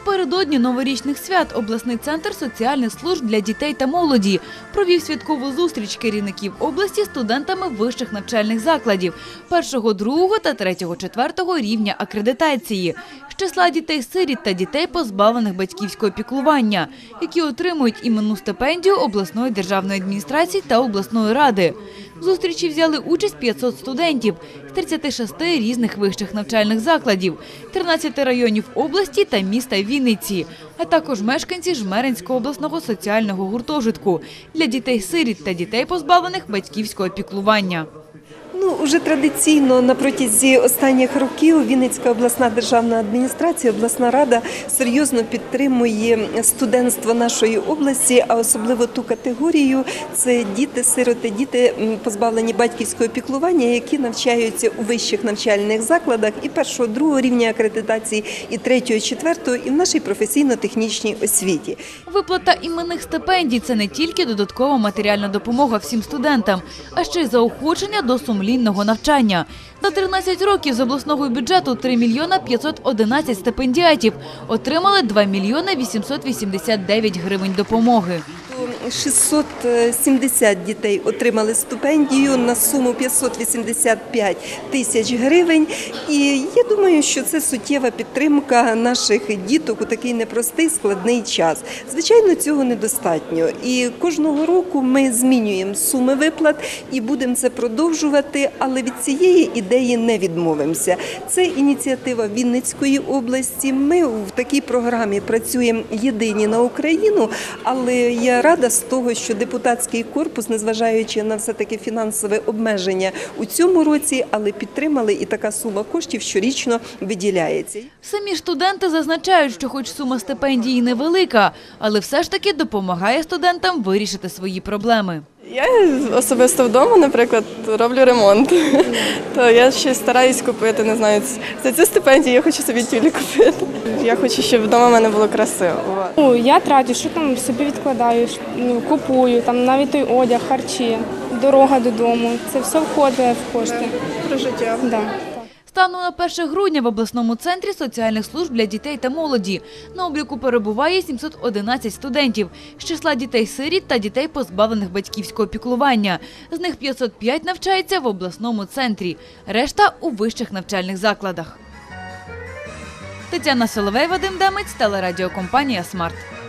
Напередодні новорічних свят обласний центр соціальних служб для дітей та молоді провів святкову зустріч керівників області студентами вищих навчальних закладів першого, другого та третього, четвертого рівня акредитації з числа дітей-сиріт та дітей, позбавлених батьківського піклування, які отримують іменну стипендію обласної державної адміністрації та обласної ради. В зустрічі взяли участь 500 студентів з 36 різних вищих навчальних закладів, 13 районів області та міста Вінниці, а також мешканці Жмеринського обласного соціального гуртожитку для дітей-сиріт та дітей, позбавлених батьківського піклування. Ну, уже традиційно на протязі останніх років Вінницька обласна державна адміністрація, обласна рада серйозно підтримує студентство нашої області, а особливо ту категорію це діти, сироти, діти позбавлені батьківського піклування, які навчаються у вищих навчальних закладах і першого, другого рівня акредитації, і третього, четвертого, і в нашій професійно-технічній освіті. Виплата іменних стипендій – це не тільки додаткова матеріальна допомога всім студентам, а ще й заохочення до сумлінного навчання. На 13 років з обласного бюджету 3 мільйона 511 стипендіатів отримали 2 мільйони 889 гривень допомоги. 670 дітей отримали стипендію на суму 585 тисяч гривень. І я думаю, що це суттєва підтримка наших діток у такий непростий складний час. Звичайно, цього недостатньо. І кожного року ми змінюємо суми виплат і будемо це продовжувати. Але від цієї ідеї не відмовимося. Це ініціатива Вінницької області. Ми в такій програмі працюємо єдині на Україну, але я рада того, що депутатський корпус, незважаючи на все таки фінансове обмеження у цьому році, але підтримали і така сума коштів щорічно виділяється. Самі студенти зазначають, що хоч сума стипендії невелика, але все ж таки допомагає студентам вирішити свої проблеми. Я особисто вдома, наприклад, роблю ремонт. То я ще стараюсь купити, не знаю, за цю стипендію я хочу собі тюлі купити. Я хочу, щоб вдома в мене було красиво. Ну, я трачу, що там собі відкладаю, ну, купую, там навіть той одяг, харчі, дорога додому. Це все входить в кошти. Про життя. Да. Станом на 1 грудня в обласному центрі соціальних служб для дітей та молоді на обліку перебуває 711 студентів з числа дітей-сиріт та дітей, позбавлених батьківського піклування. З них 505 навчається в обласному центрі, решта у вищих навчальних закладах. Тетяна Соловей, Вадим Демець, телерадіокомпанія «Смарт».